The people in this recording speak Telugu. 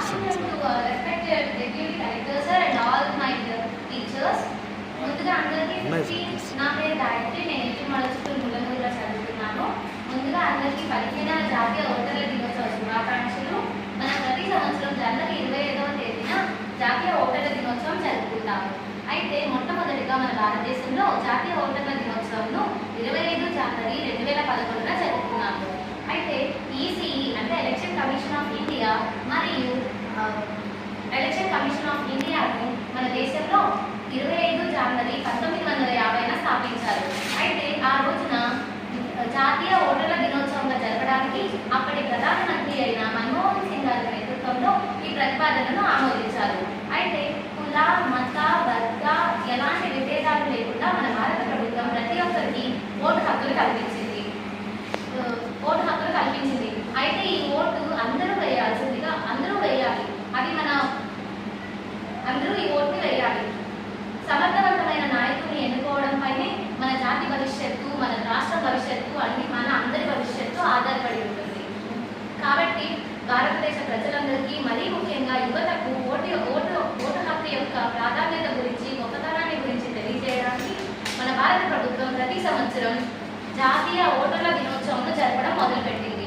ఫిఫ్టీ నా పేరు గాయత్రి. నేను ఎయిటీ మోడల్ స్కూల్ ముల్లనూరులో చదువుతున్నాను. ముందుగా అందరికీ పదిహేనవ జాతీయ ఓటర్ల దినోత్సవ శుభాకాంక్షలు. మనం ప్రతి సంవత్సరం జనవరి ఇరవై ఐదవ తేదీన జాతీయ ఓటర్ల దినోత్సవం జరుపుకుంటాము. అయితే మొట్టమొదటిగా మన భారతదేశంలో జాతీయ ఓటర్ల దినోత్సవంను ఇరవై ఐదు జనవరి రెండు వేల పదకొండున జాతీయ ఓటర్ల దినోత్సవంగా జరపడానికి అప్పటి ప్రధానమంత్రి అయిన మన్మోహన్ సింగ్ గారి నేతృత్వంలో ఈ ప్రతిపాదనను ఆమోదించారు. అయితే కుల మత వర్గ ఎలాంటి విభేదాలు లేకుండా మన భారత ప్రభుత్వం ప్రతి ఒక్కరికి ఓటు హక్కులు కల్పించారు జాతీయ ఓటర్ల దినోత్సవం జరపడం మొదలుపెట్టింది.